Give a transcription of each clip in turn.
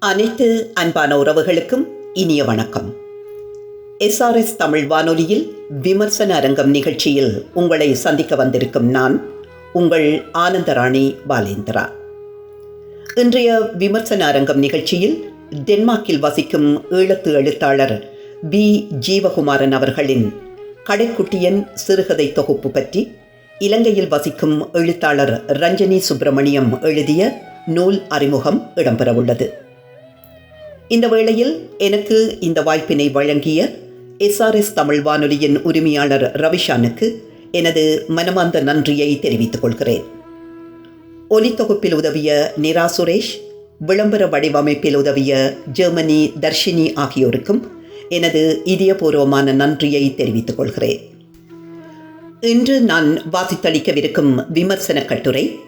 அனைத்து அன்பான உறவுகளுக்கும் இனிய வணக்கம். எஸ்ஆர்எஸ் தமிழ் வானொலியில் விமர்சன அரங்கம் நிகழ்ச்சியில் உங்களை சந்திக்க வந்திருக்கும் நான் உங்கள் ஆனந்தராணி பாலேந்திரா. இன்றைய விமர்சன அரங்கம் நிகழ்ச்சியில் டென்மார்க்கில் வசிக்கும் ஈழத்து எழுத்தாளர் பி ஜீவகுமாரன் அவர்களின் கடைக்குட்டியன் சிறுகதை தொகுப்பு பற்றி இலங்கையில் வசிக்கும் எழுத்தாளர் ரஞ்சனி சுப்பிரமணியம் எழுதிய நூல் அறிமுகம் இடம்பெறவுள்ளது. இந்த வேளையில் எனக்கு இந்த வாய்ப்பினை வழங்கிய எஸ்ஆர்எஸ் தமிழ் வானொலியின் உரிமையாளர் ரவிஷானுக்கு எனது மனமார்ந்த நன்றியை தெரிவித்துக் கொள்கிறேன். ஒலித்தொகுப்பில் உதவிய நிரா சுரேஷ் விளம்பர வடிவமைப்பில் உதவிய ஜெர்மனி தர்ஷினி ஆகியோருக்கும் எனது இதயபூர்வமான நன்றியை தெரிவித்துக் கொள்கிறேன். இன்று நான் வாசித்தளிக்கவிருக்கும் விமர்சன கட்டுரை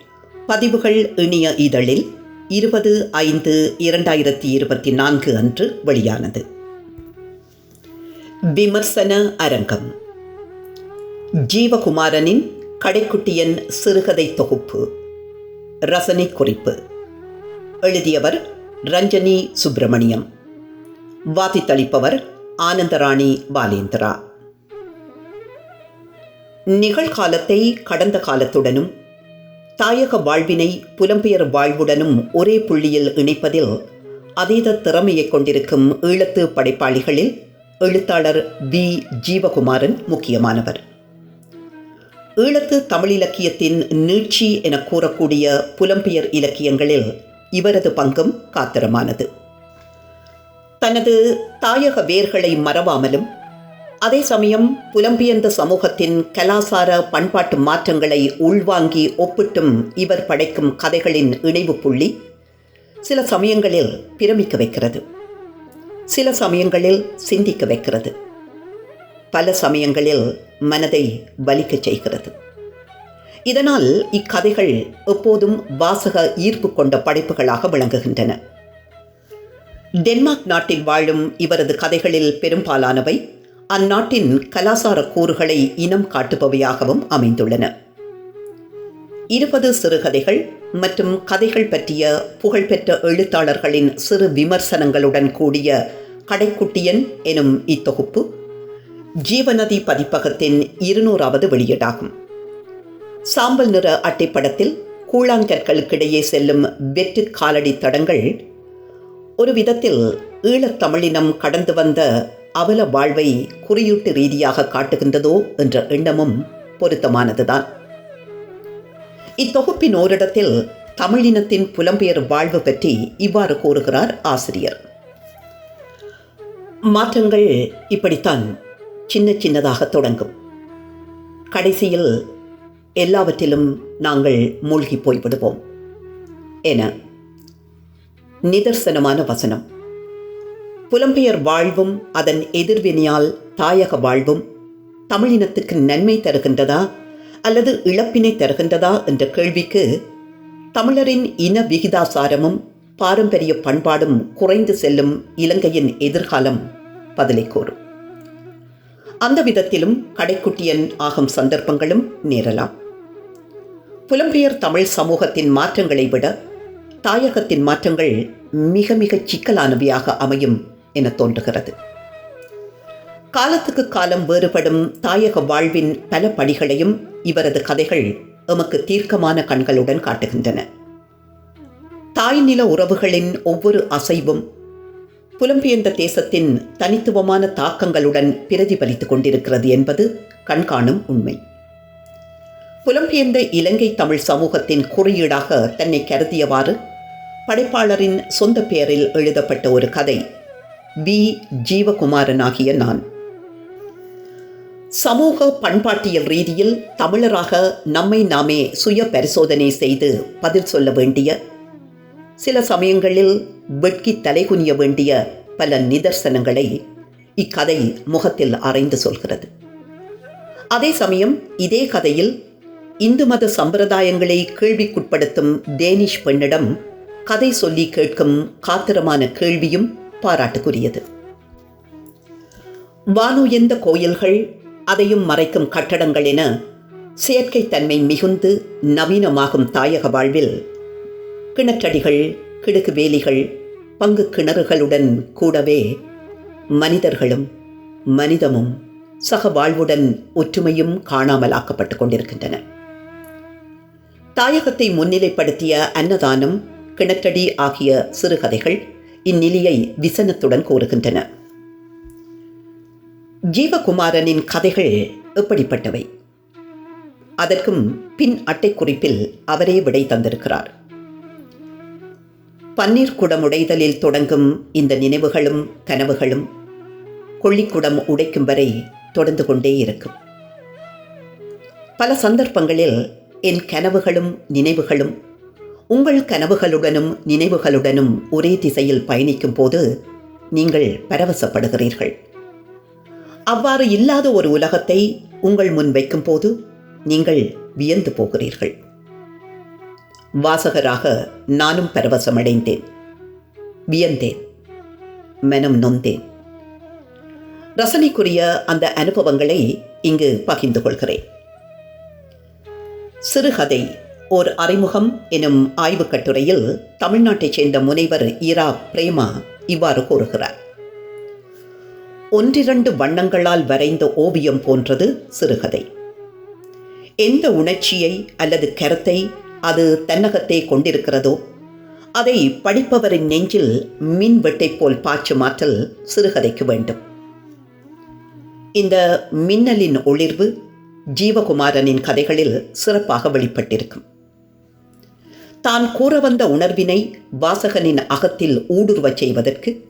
பதிவுகள் இனிய இதழில் இருபது ஐந்து இரண்டாயிரத்தி இருபத்தி நான்கு அன்று வெளியானது. விமர்சன அரங்கம். ஜீவகுமாரனின் கடைக்குட்டியன் சிறுகதை தொகுப்பு. ரசனை குறிப்பு எழுதியவர் ரஞ்சனி சுப்பிரமணியம். வாதித்தளிப்பவர் ஆனந்தராணி பாலேந்திரா. நிகழ்காலத்தை கடந்த காலத்துடனும் தாயக வாழ்வினை புலம்பெயர் வாழ்வுடனும் ஒரே புள்ளியில் இணைப்பதில் அதீத திறமையை கொண்டிருக்கும் ஈழத்து படைப்பாளிகளில் எழுத்தாளர் வி. ஜீவகுமாரன் முக்கியமானவர். ஈழத்து தமிழ் இலக்கியத்தின் நீட்சி என கூறக்கூடிய புலம்பெயர் இலக்கியங்களில் இவரது பங்கும் காத்திரமானது. தனது தாயக வேர்களை மறவாமலும் அதே சமயம் புலம்பியந்த சமூகத்தின் கலாசார பண்பாட்டு மாற்றங்களை உள்வாங்கி ஒப்பிட்டும் இவர் படைக்கும் கதைகளின் இணைவு புள்ளி சில சமயங்களில் பிரமிக்க வைக்கிறது சில சமயங்களில் சிந்திக்க வைக்கிறது பல சமயங்களில் மனதை வலிக்கச் செய்கிறது. இதனால் இக்கதைகள் எப்போதும் வாசக ஈர்ப்பு கொண்ட படைப்புகளாக விளங்குகின்றன. டென்மார்க் நாட்டில் வாழும் இவரது கதைகளில் பெரும்பாலானவை அந்நாட்டின் கலாசார கூறுகளை இனம் காட்டுபவையாகவும் அமைந்துள்ளன. இருபது சிறுகதைகள் மற்றும் கதைகள் பற்றிய புகழ்பெற்ற எழுத்தாளர்களின் சிறு விமர்சனங்களுடன் கூடிய கடைக்குட்டியன் எனும் இத்தொகுப்பு ஜீவநதி பதிப்பகத்தின் இருநூறாவது வெளியீடாகும். சாம்பல் நிற அட்டைப்படத்தில் கூழாங்கற்களுக்கிடையே செல்லும் வெற்று காலடி தடங்கள் ஒரு விதத்தில் ஈழத்தமிழினம் கடந்து வந்த அவல வாழ்வை குறியீட்டு ரீதியாக காட்டுகின்றதோ என்ற எண்ணமும் பொருத்தமானதுதான். இத்தொகுப்பின் ஓரிடத்தில் தமிழினத்தின் புலம்பெயர் வாழ்வு பற்றி இவ்வாறு கூறுகிறார் ஆசிரியர். மாற்றங்கள் இப்படித்தான் சின்ன சின்னதாக தொடங்கும். கடைசியில் எல்லாவற்றிலும் நாங்கள் மூழ்கி போய்விடுவோம். என நிதர்சனமான வசனம். புலம்பெயர் வாழ்வும் அதன் எதிர்வினையால் தாயக வாழ்வும் தமிழினத்துக்கு நன்மை தருகின்றதா அல்லது இழப்பினை தருகின்றதா என்ற கேள்விக்கு தமிழரின் இன விகிதாசாரமும் பாரம்பரிய பண்பாடும் குறைந்து செல்லும் இலங்கையின் எதிர்காலம் பதிலை கூறும். அந்த விதத்திலும் கடைக்குட்டியன் ஆகும் சந்தர்ப்பங்களும் நேரலாம். புலம்பெயர் தமிழ் சமூகத்தின் மாற்றங்களை விட தாயகத்தின் மாற்றங்கள் மிக மிக சிக்கலானவையாக அமையும் என தோன்றுகிறது. காலத்துக்கு காலம் வேறுபடும் தாயக வாழ்வின் பல படிகளையும் இவரது கதைகள் எமக்கு தீர்க்கமான கண்களுடன் காட்டுகின்றன. தாய் நில உறவுகளின் ஒவ்வொரு அசைவும் புலம்பெயர்ந்த தேசத்தின் தனித்துவமான தாக்கங்களுடன் பிரதிபலித்துக் கொண்டிருக்கிறது என்பது கண்காணும் உண்மை. புலம்பெயர்ந்த இலங்கை தமிழ் சமூகத்தின் குறியீடாக தன்னை கருதியவாறு படைப்பாளரின் சொந்த பெயரில் எழுதப்பட்ட ஒரு கதை வி. ஜீவகுமாரன் ஆகிய நான். சமூக பண்பாட்டியல் ரீதியில் தமிழராக நம்மை நாமே சுய பரிசோதனை செய்து பதில் சொல்ல வேண்டிய சில சமயங்களில் வெட்கி தலைகுனிய வேண்டிய பல நிதர்சனங்களை இக்கதை முகத்தில் அறைந்து சொல்கிறது. அதே சமயம் இதே கதையில் இந்து மத சம்பிரதாயங்களை கேள்விக்குட்படுத்தும் டேனிஷ் பெண்ணிடம் கதை சொல்லி கேட்கும் காத்திரமான கேள்வியும் பாராட்டுக்குரியது. வானுயர்ந்த கோயில்கள் அதையும் மறைக்கும் கட்டடங்கள் என செயற்கைத்தன்மை மிகுந்து நவீனமாகும் தாயக வாழ்வில் கிணற்றடிகள் கிடுகு வேலிகள் பங்கு கிணறுகளுடன் கூடவே மனிதர்களும் மனிதமும் சக வாழ்வுடன் ஒற்றுமையும் காணாமலாக்கப்பட்டு கொண்டிருக்கின்றன. தாயகத்தை முன்னிலைப்படுத்திய அன்னதானம் கிணற்றடி ஆகிய சிறுகதைகள் இந்நிலையை விசனத்துடன் கூறுகின்றன. ஜீவகுமாரனின் கதைகள் எப்படிப்பட்டவை? அதற்கும் பின் அட்டை குறிப்பில் அவரே விடை தந்திருக்கிறார். பன்னீர் குடம் உடைதலில் தொடங்கும் இந்த நினைவுகளும் கனவுகளும் கொள்ளிக்குடம் உடைக்கும் வரை தொடர்ந்து கொண்டே இருக்கும். பல சந்தர்ப்பங்களில் என் கனவுகளும் நினைவுகளும் உங்கள் கனவுகளுடனும் நினைவுகளுடனும் ஒரே திசையில் பயணிக்கும் போது நீங்கள் பரவசப்படுகிறீர்கள். அவ்வாறு இல்லாத ஒரு உலகத்தை உங்கள் முன் வைக்கும் போது நீங்கள் வியந்து போகிறீர்கள். வாசகராக நானும் பரவசமடைந்தேன். வியந்தேன். மனம் நொந்தேன். ரசனைக்குரிய அந்த அனுபவங்களை இங்கு பகிர்ந்து கொள்கிறேன். சிறுகதை ஓர் அறிமுகம் எனும் ஆய்வுக் கட்டுரையில் தமிழ்நாட்டைச் சேர்ந்த முனைவர் இரா பிரேமா இவ்வாறு கூறுகிறார். ஒன்றிரண்டு வண்ணங்களால் வரைந்த ஓவியம் போன்றது சிறுகதை. எந்த உணர்ச்சியை அல்லது கருத்தை அது தன்னகத்தே கொண்டிருக்கிறதோ அதை படிப்பவரின் நெஞ்சில் மின்வெட்டை போல் பாய்ச்சு மாற்றல் சிறுகதைக்கு வேண்டும். இந்த மின்னலின் ஒளிர்வு ஜீவகுமாரனின் கதைகளில் சிறப்பாக வெளிப்பட்டிருக்கும். தான் கூற வந்த உணர்வினை வாசகனின் அகத்தில் ஊடுருவச் செய்வதற்கு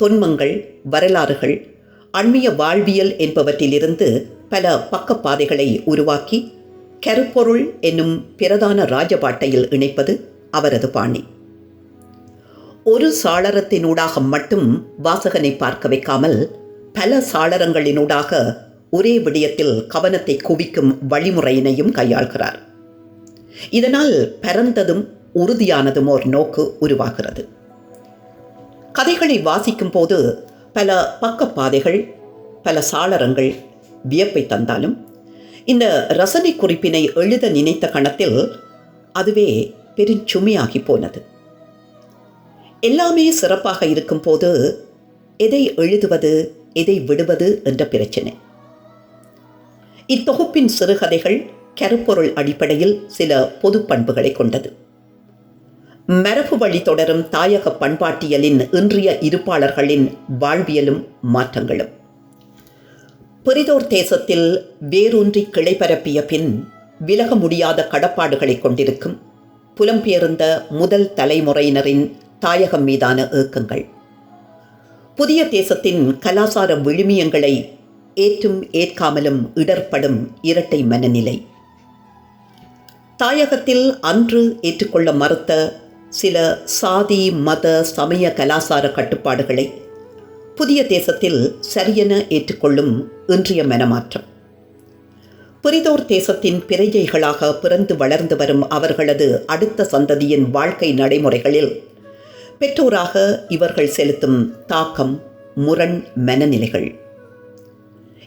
தொன்மங்கள் வரலாறுகள் அண்மைய வாழ்வியல் என்பவற்றிலிருந்து பல பக்கப்பாதைகளை உருவாக்கி கருப்பொருள் என்னும் பிரதான ராஜபாட்டையில் இணைப்பது அவரது பாணி. ஒரு சாளரத்தினூடாக மட்டும் வாசகனை பார்க்க வைக்காமல் பல சாளரங்களினூடாக ஒரே விடயத்தில் கவனத்தை குவிக்கும் வழிமுறையினையும் கையாள்கிறார். இதனால் பரந்ததும் உறுதியானதும் ஒரு நோக்கு உருவாகிறது. கதைகளை வாசிக்கும் போது பல பக்கப்பாதைகள் பல சாளரங்கள் வியப்பை தந்தாலும் இந்த ரசனை குறிப்பினை எழுத நினைத்த கணத்தில் அதுவே பெருஞ்சுமையாகி போனது. எல்லாமே சிறப்பாக இருக்கும்போது எதை எழுதுவது எதை விடுவது என்ற பிரச்சனை. இத்தொகுப்பின் சிறுகதைகள் கருப்பொருள் அடிப்படையில் சில பொது பண்புகளை கொண்டது. மரபு வழி தொடரும் தாயக பண்பாட்டியலின் இன்றைய இருப்பாளர்களின் வாழ்வியலும் மாற்றங்களும். பெரிதோர் தேசத்தில் வேரூன்றி கிளை பரப்பிய பின் விலக முடியாத கடப்பாடுகளை கொண்டிருக்கும் புலம்பெயர்ந்த முதல் தலைமுறையினரின் தாயகம் மீதான ஏக்கங்கள். புதிய தேசத்தின் கலாசார விழுமியங்களை ஏற்றும் ஏற்காமலும் இடர்படும் இரட்டை மனநிலை. தாயகத்தில் அன்று ஏற்றுக்கொள்ள மறுத்த சில சாதி மத சமய கலாசார கட்டுப்பாடுகளை புதிய தேசத்தில் சரியென ஏற்றுக்கொள்ளும் இன்றைய மனமாற்றம். புரிதோர் தேசத்தின் பிறையைகளாக பிறந்து வளர்ந்து வரும் அவர்களது அடுத்த சந்ததியின் வாழ்க்கை நடைமுறைகளில் பெற்றோராக இவர்கள் செலுத்தும் தாக்கம் முரண் மனநிலைகள்.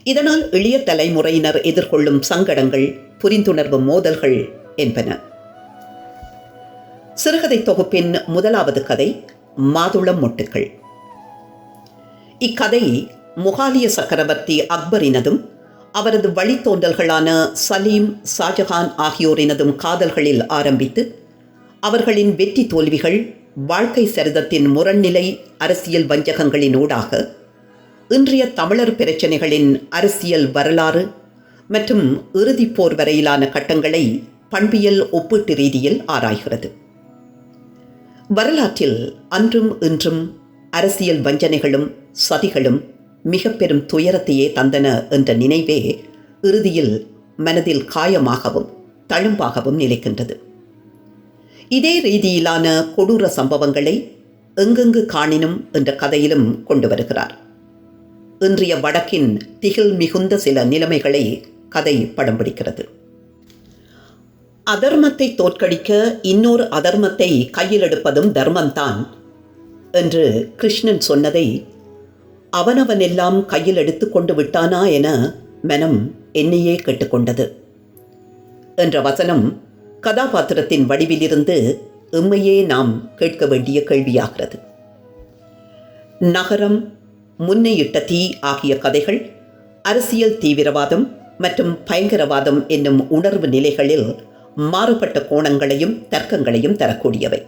இதனால் இளைய தலைமுறையினர் எதிர்கொள்ளும் சங்கடங்கள் புரிந்துணர்வு மோதல்கள் என்பன. சிறுகதை தொகுப்பின் முதலாவது கதை மாதுளம் மொட்டுக்கள். இக்கதை முகாலிய சக்கரவர்த்தி அக்பரினதும் அவரது வழித்தோன்றல்களான சலீம் ஷாஜஹான் ஆகியோரினதும் காதல்களில் ஆரம்பித்து அவர்களின் வெற்றி தோல்விகள் வாழ்க்கை சரிதத்தின் முரண்நிலை அரசியல் வஞ்சகங்களினூடாக இன்றைய தமிழர் பிரச்சனைகளின் அரசியல் வரலாறு மற்றும் இறுதிப் போர் வரையிலான கட்டங்களை பண்பியல் ஒப்பீட்டு ரீதியில் ஆராய்கிறது. வரலாற்றில் அன்றும் இன்றும் அரசியல் வஞ்சனைகளும் சதிகளும் மிக பெரும் துயரத்தையே தந்தன என்ற நினைவே இறுதியில் மனதில் காயமாகவும் தழும்பாகவும் நிலைக்கின்றது. இதே ரீதியிலான கொடூர சம்பவங்களை எங்கெங்கு காணினும் என்ற கதையிலும் கொண்டு வருகிறார். இன்றைய வடக்கின் திகில் மிகுந்த சில நிலைமைகளை கதை படம் பிடிக்கிறது. அதர்மத்தை தோற்கடிக்க இன்னொரு அதர்மத்தை கையில் எடுப்பதும் தர்மம்தான் என்று கிருஷ்ணன் சொன்னதை அவனவனெல்லாம் கையில் எடுத்துக்கொண்டு விட்டானா என மனம் என்னையே கேட்டுக்கொண்டது. என்ற வசனம் கதாபாத்திரத்தின் வடிவிலிருந்து எம்மையே நாம் கேட்க வேண்டிய கேள்வியாகிறது. நகரம் முன்னையிட்ட தீ ஆகிய கதைகள் அரசியல் தீவிரவாதம் மற்றும் பயங்கரவாதம் என்னும் உணர்வு நிலைகளில் மாறுபட்ட கோணங்களையும் தர்க்கங்களையும் தரக்கூடியவை.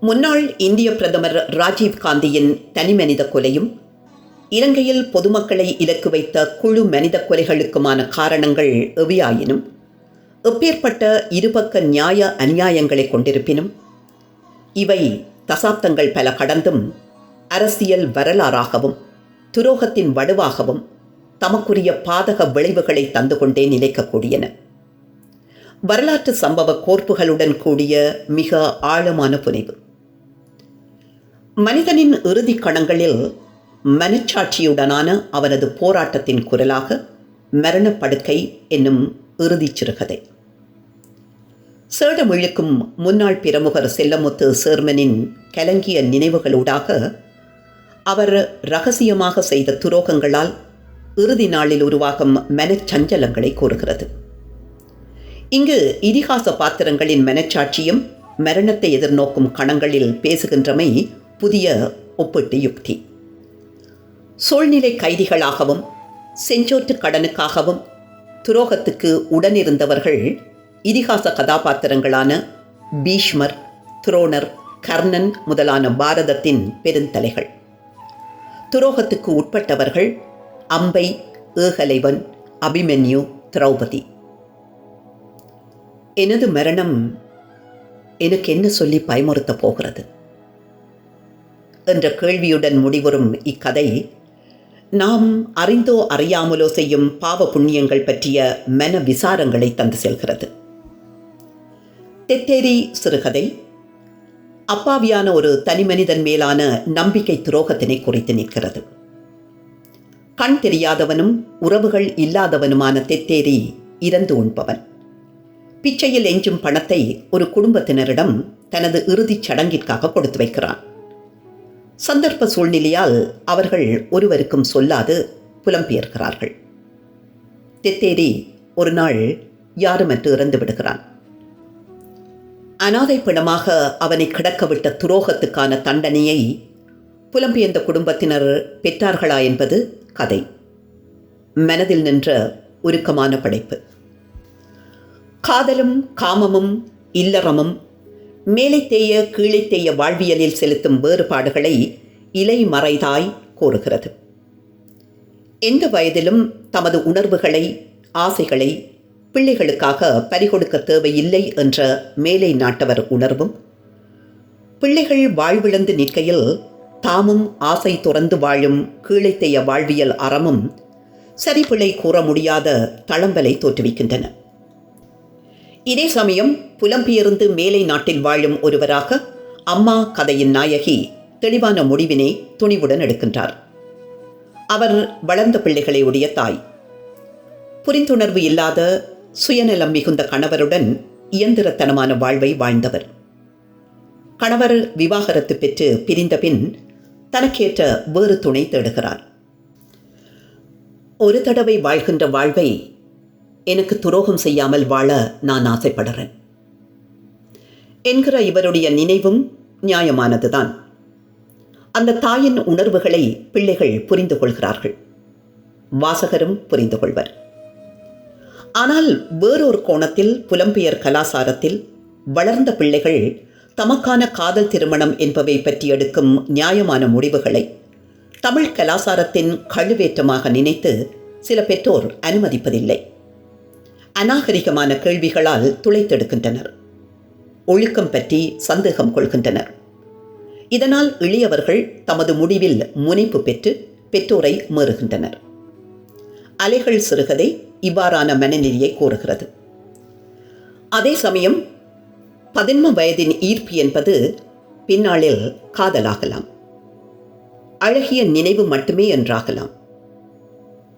முன்னாள் இந்திய பிரதமர் ராஜீவ் காந்தியின் தனிமனித கொலையும் இலங்கையில் பொதுமக்களை இலக்கு வைத்த குழு மனித கொலைகளுக்குமான காரணங்கள் எவையாயினும் எப்பேற்பட்ட இருபக்க நியாய அநியாயங்களை கொண்டிருப்பினும் இவை தசாப்தங்கள் பல கடந்தும் அரசியல் வரலாறாகவும் துரோகத்தின் வடுவாகவும் தமக்குரிய பாதக விளைவுகளை தந்து கொண்டே நிலைக்கக்கூடியன. வரலாற்று சம்பவ கோர்ப்புகளுடன் கூடிய மிக ஆழமான புனைவு. மனிதனின் இறுதிக் கணங்களில் மனச்சாட்சியுடனான அவனது போராட்டத்தின் குரலாக மரணப்படுக்கை என்னும் இறுதிச் சிறுகதை. சேடமிழுக்கும் முன்னாள் பிரமுகர் செல்லமுத்து சேர்மனின் கலங்கிய நினைவுகளூடாக அவர் ரகசியமாக செய்த துரோகங்களால் இறுதி நாளில் உருவாகும் மனச்சஞ்சலங்களை கூறுகிறது. இங்கு இதிகாச பாத்திரங்களின் மனச்சாட்சியும் மரணத்தை எதிர்நோக்கும் கணங்களில் பேசுகின்றமை புதிய ஒப்பீட்டு யுக்தி சூழ்நிலை கைதிகளாகவும் செஞ்சோற்று கடனுக்காகவும் துரோகத்துக்கு உடனிருந்தவர்கள் இதிகாச கதாபாத்திரங்களான பீஷ்மர் துரோணர் கர்ணன் முதலான பாரதத்தின் பெருந்தலைகள். துரோகத்துக்கு உட்பட்டவர்கள் அம்பை ஏகலைவன் அபிமன்யு திரௌபதி. எனது மரணம் எனக்கு என்ன சொல்லி பயமுறுத்தப் போகிறது? என்ற கேள்வியுடன் முடிவரும் இக்கதை நாம் அறிந்தோ அறியாமலோ செய்யும் பாவ புண்ணியங்கள் பற்றிய மன விசாரங்களை தந்து செல்கிறது. தெத்தேரி சிறுகதை அப்பாவியான ஒரு தனிமனிதன் மேலான நம்பிக்கை துரோகத்தினை குறித்து நிற்கிறது. கண் தெரியாதவனும் உறவுகள் இல்லாதவனுமான தெத்தேரி இறந்து உண்பவன். பிச்சையில் எஞ்சும் பணத்தை ஒரு குடும்பத்தினரிடம் தனது இறுதிச் சடங்கிற்காக கொடுத்து வைக்கிறான். சந்தர்ப்ப சூழ்நிலையால் அவர்கள் ஒருவருக்கும் சொல்லாது புலம்பெயர்கிறார்கள் தெத்தேரி ஒரு நாள் யாருமற்று இறந்து விடுகிறான். அனாதை பிணமாக அவனை கிடக்கவிட்ட துரோகத்துக்கான தண்டனையை புலம்பெயர்ந்த குடும்பத்தினர் பெற்றார்களா என்பது கதை. மனதில் நின்ற உருக்கமான படைப்பு. காதலும் காமமும் இல்லறமும் மேலே தேய கீழே தேய வாழ்வியலில் செலுத்தும் வேறுபாடுகளை இலை மறைதாய் கோருகிறது எந்த வயதிலும் தமது உணர்வுகளை ஆசைகளை பிள்ளைகளுக்காக பறிகொடுக்க தேவையில்லை என்ற மேலை நாட்டவர் உணர்வும் பிள்ளைகள் வாழ்விழந்து நிற்கையில் தாமும் ஆசை துறந்து வாழும் கீழைத்தைய வாழ்வியல் அறமும் சரிபிழை கூற முடியாத தளம்பலை தோற்றுவிக்கின்றன. இதே சமயம் புலம்பெயர்ந்து மேலை நாட்டில் வாழும் ஒருவராக அம்மா கதையின் நாயகி தெளிவான முடிவினை துணிவுடன் எடுக்கின்றார். அவர் வளர்ந்த பிள்ளைகளை உடைய தாய். புரிந்துணர்வு இல்லாத சுயநலம் மிகுந்த கணவருடன் இயந்திரத்தனமான வாழ்வை வாழ்ந்தவர். கணவர் விவாகரத்து பெற்று பிரிந்த பின் தனக்கேற்ற வேறு துணை தேடுகிறார். ஒரு தடவை வாழ்கின்ற வாழ்வை எனக்கு துரோகம் செய்யாமல் வாழ நான் ஆசைப்படுறேன். என்கிற இவருடைய நினைவும் நியாயமானதுதான். அந்த தாயின் உணர்வுகளை பிள்ளைகள் புரிந்து கொள்கிறார்கள். வாசகரும் புரிந்து கொள்வர். ஆனால் வேறொரு கோணத்தில் புலம்பெயர் கலாசாரத்தில் வளர்ந்த பிள்ளைகள் தமக்கான காதல் திருமணம் என்பவை பற்றி எடுக்கும் நியாயமான முடிவுகளை தமிழ் கலாசாரத்தின் கழுவேற்றமாக நினைத்து சில பெற்றோர் அனுமதிப்பதில்லை. அநாகரிகமான கேள்விகளால் துளைத்தெடுக்கின்றனர். ஒழுக்கம் பற்றி சந்தேகம் கொள்கின்றனர். இதனால் இளையவர்கள் தமது முடிவில் முனைப்பு பெற்று பெற்றோரை மீறுகின்றனர். அலைகள் சிறுகதை இவ்வாறான மனநிலையை கூறுகிறது. அதே சமயம் பதின்ம வயதின் ஈர்ப்பு என்பது பின்னாளில் காதலாகலாம். அழகிய நினைவு மட்டுமே என்றாகலாம்.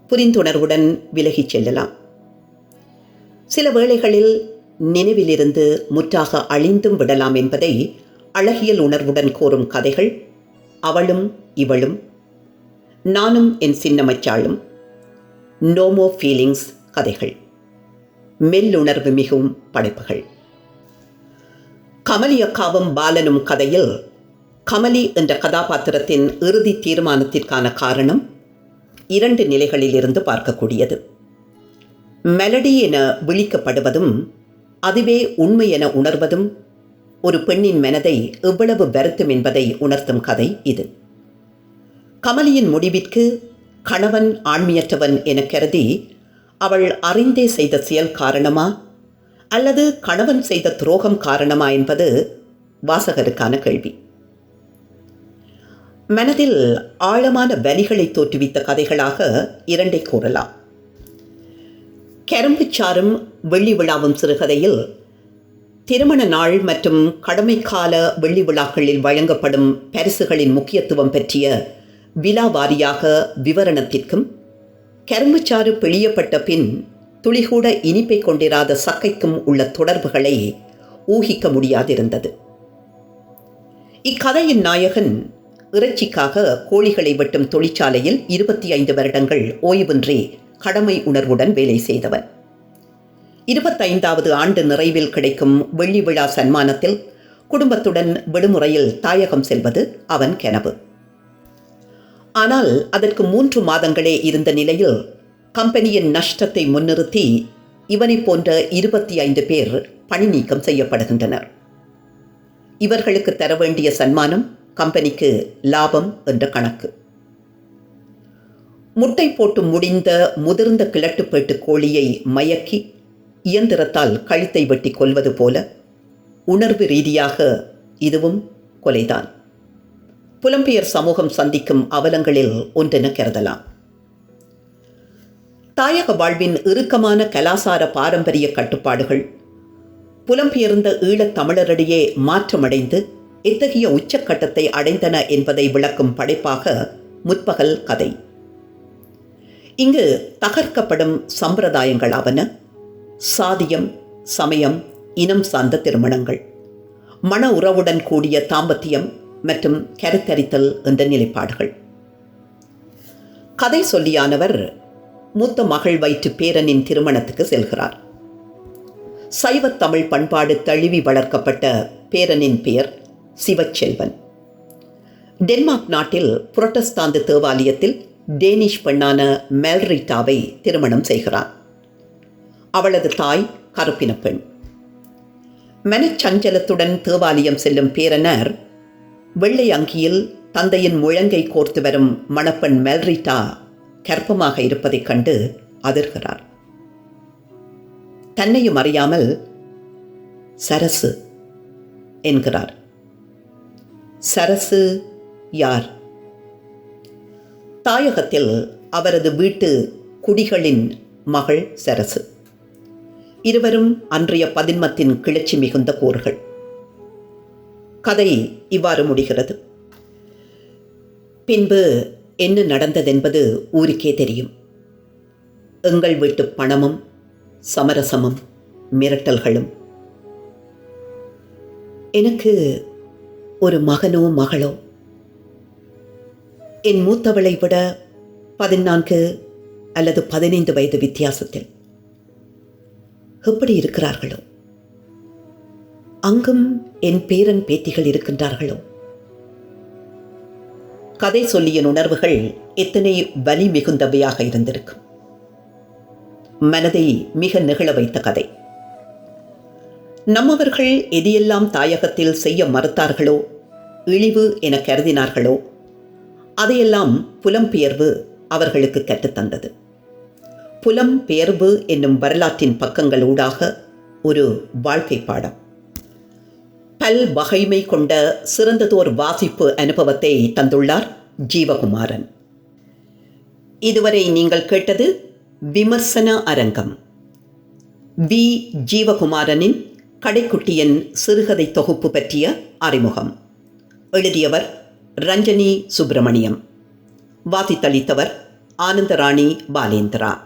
புரிந்துணர்வுடன் விலகிச் செல்லலாம். சில வேளைகளில் நினைவிலிருந்து முற்றாக அழிந்தும் விடலாம் என்பதை அழகியல் உணர்வுடன் கோரும் கதைகள் அவளும் இவளும். நானும் என் சின்னமச்சாளும். நோமோ ஃபீலிங்ஸ் கதைகள். மெல்லுணர்வு மிகவும் படைப்புகள். கமலி அக்காவும் பாலனும் கதையில் கமலி என்ற கதாபாத்திரத்தின் இறுதி தீர்மானத்திற்கான காரணம் இரண்டு நிலைகளிலிருந்து பார்க்கக்கூடியது. மெலடி என விழிக்கப்படுவதும் அதுவே உண்மை என உணர்வதும் ஒரு பெண்ணின் மனதை எவ்வளவு வருத்தும் என்பதை உணர்த்தும் கதை இது. கமலியின் முடிவிற்கு கணவன் ஆண்மையற்றவன் என கருதி அவள் அறிந்தே செய்த செயல் காரணமா அல்லது கணவன் செய்த துரோகம் காரணமா என்பது வாசகருக்கான கேள்வி. மனதில் ஆழமான வலிகளை தோற்றுவித்த கதைகளாக இரண்டை கூறலாம். கரும்புச்சாரும் வெள்ளி விழாவும் சிறுகதையில் திருமண நாள் மற்றும் கடமைக்கால வெள்ளி விழாக்களில் வழங்கப்படும் பரிசுகளின் முக்கியத்துவம் பற்றிய விழா வாரியாக விவரணத்திற்கும் கரும்புச்சாறு பிழியப்பட்ட பின் துளிகூட இனிப்பை கொண்டிராத சக்கைக்கும் உள்ள தொடர்புகளை ஊகிக்க முடியாதிருந்தது. இக்கதையின் நாயகன் இறைச்சிக்காக கோழிகளை வெட்டும் தொழிற்சாலையில் இருபத்தி ஐந்து வருடங்கள் ஓய்வின்றி கடமை உணர்வுடன் வேலை செய்தவன். இருபத்தைந்தாவது ஆண்டு நிறைவில் கிடைக்கும் வெள்ளி விழா சன்மானத்தில் குடும்பத்துடன் விடுமுறையில் தாயகம் செல்வது அவன் கனவு. ஆனால் அதற்கு மூன்று மாதங்களே இருந்த நிலையில் கம்பெனியின் நஷ்டத்தை முன்னிறுத்தி இவனை போன்ற இருபத்தி ஐந்து பேர் பணி நீக்கம் செய்யப்படுகின்றனர். இவர்களுக்கு தர வேண்டிய சன்மானம் கம்பெனிக்கு லாபம் என்ற கணக்கு. முட்டை போட்டு முடிந்த முதிர்ந்த கிழட்டுப்பேட்டு கோழியை மயக்கி இயந்திரத்தால் கழுத்தை வெட்டி கொல்வது போல உணர்வு ரீதியாக இதுவும் கொலைதான். புலம்பெயர் சமூகம் சந்திக்கும் அவலங்களில் ஒன்றென கருதலாம். தாயக வாழ்வின் இறுக்கமான கலாசார பாரம்பரிய கட்டுப்பாடுகள் புலம்பெயர்ந்த ஈழத் தமிழரிடையே மாற்றமடைந்து எத்தகைய உச்சக்கட்டத்தை அடைந்தன என்பதை விளக்கும் படைப்பாக முற்பகல் கதை. இங்கு தகர்க்கப்படும் சம்பிரதாயங்களாவன சாதியம் சமயம் இனம் சார்ந்த திருமணங்கள். மன உறவுடன் கூடிய தாம்பத்தியம் மற்றும் கருத்தரித்தல் என்ற நிலைப்பாடுகள். கதை சொல்லியானவர் மூத்த மகள் வயிற்று பேரனின் திருமணத்துக்கு செல்கிறார். சைவத்தமிழ் பண்பாடு தழுவி வளர்க்கப்பட்ட பேரனின் பெயர் சிவச்செல்வன். டென்மார்க் நாட்டில் புரட்டஸ்தாந்து தேவாலயத்தில் டேனிஷ் பெண்ணான மெல்ரிட்டாவை திருமணம் செய்கிறார் அவளது தாய் கருப்பின பெண். மனச்சஞ்சலத்துடன் தேவாலயம் செல்லும் பேரனர் வெள்ளை அங்கியில் தந்தையின் முழங்கை கோர்த்து வரும் மணப்பெண் மெல்ரிட்டா கர்ப்பமாக இருப்பதைக் கண்டு அதிர்கிறார். தன்னையும் அறியாமல் சரசு என்கிறார். சரசு யார்? தாயகத்தில் அவரது வீட்டு குடிகளின் மகள் சரசு. இருவரும் அன்றைய பதின்மத்தின் கிளர்ச்சி மிகுந்த கூறுகள். கதை இவ்வாறு முடிகிறது. பின்பு என்ன நடந்ததென்பது ஊருக்கே தெரியும். எங்கள் வீட்டு பணமும் சமரசமும் மிரட்டல்களும். எனக்கு ஒரு மகனோ மகளோ என் மூத்தவளை விட பதினான்கு அல்லது பதினைந்து வயது வித்தியாசத்தில். எப்படி இருக்கிறார்களோ? அங்கும் என் பேரன் பேத்திகள் இருக்கின்றார்களோ? கதை சொல்லியின் உணர்வுகள் எத்தனை வலி மிகுந்தவையாக இருந்திருக்கும். மனதை மிக நெகிழ வைத்த கதை. நம்மவர்கள் எதையெல்லாம் தாயகத்தில் செய்ய மறுத்தார்களோ இழிவு என கருதினார்களோ அதையெல்லாம் புலம்பெயர்வு அவர்களுக்கு கற்றுத்தந்தது. புலம்பெயர்வு என்னும் வரலாற்றின் பக்கங்கள் ஊடாக ஒரு வாழ்க்கை பாடம். பல் வகைமை கொண்ட சிறந்ததோர் வாசிப்பு அனுபவத்தை தந்துள்ளார் ஜீவகுமாரன். இதுவரை நீங்கள் கேட்டது விமர்சன அரங்கம். வி. ஜீவகுமாரனின் கடைக்குட்டியின் சிறுகதை தொகுப்பு பற்றிய அறிமுகம். எழுதியவர் ரஞ்சனி சுப்பிரமணியம். வாசித்தளித்தவர் ஆனந்தராணி பாலேந்திரா.